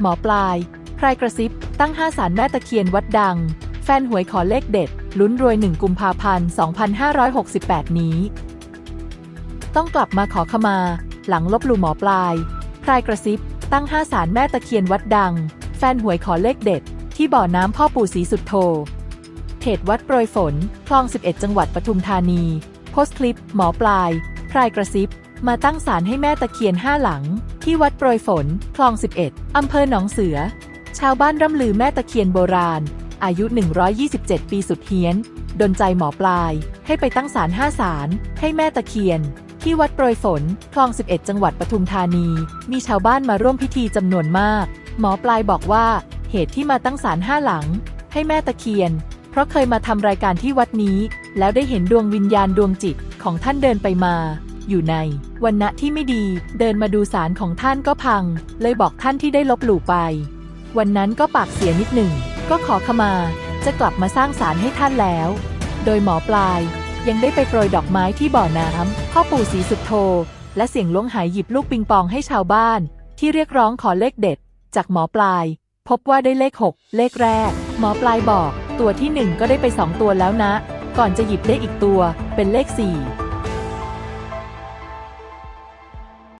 หมอปลายพรายกระซิบ ตั้งห้าสารแม่ตะเคียนวัดดัง แฟนหวยขอเลขเด็ด ลุ้นรวยหนึ่งกุมภาพันธ์ 2568 นี้ ต้องกลับมาขอขมา หลังลบหลู่หมอปลายพรายกระซิบ ตั้งห้าสารแม่ตะเคียนวัดดัง แฟนหวยขอเลขเด็ด ที่บ่อน้ำพ่อปู่ศรีสุดโทเพจวัดโปรยฝน คลอง 11 จังหวัดปทุมธานี โพสต์คลิป หมอปลาย พรายกระซิบ มาตั้งศาลให้แม่ตะเคียนห้าหลัง ที่วัดโปรยฝน คลอง 11 อำเภอหนองเสือ ชาวบ้านร่ำลือแม่ตะเคียนโบราณ อายุ 127 ปีสุดเฮี้ยน ดนใจหมอปลาย ให้ไปตั้งศาลห้าศาลให้แม่ตะเคียน ที่วัดโปรยฝน คลอง 11 จังหวัดปทุมธานี มีชาวบ้านมาร่วมพิธีจำนวนมาก หมอปลายบอกว่าเหตุที่มาตั้งศาลห้าหลัง ให้แม่ตะเคียน เพราะเคยมาทำรายการที่วัดนี้ แล้วได้เห็นดวงวิญญาณดวงจิตของท่านเดินไปมา อยู่ในวันณะที่ไม่ดี เดินมาดูสารของท่านก็พัง เลยบอกท่านที่ได้ลบหลู่ไป วันนั้นก็ปากเสียนิดหนึ่ง ก็ขอขมา จะกลับมาสร้างศาลให้ท่านแล้ว โดยหมอปลายยังได้ไปโปรยดอกไม้ที่บ่อน้ำพ่อปู่ศรีสุดโท และเสียงล้วงหายหยิบลูกปิงปองให้ชาวบ้าน ที่เรียกร้องขอเลขเด็ด จากหมอปลาย พบว่าได้เลข 6 เลขแรก หมอปลายบอก ตัวที่ 1 ก็ได้ไป 2 ตัวแล้วนะ ก่อนจะหยิบได้อีกตัว เป็นเลข 4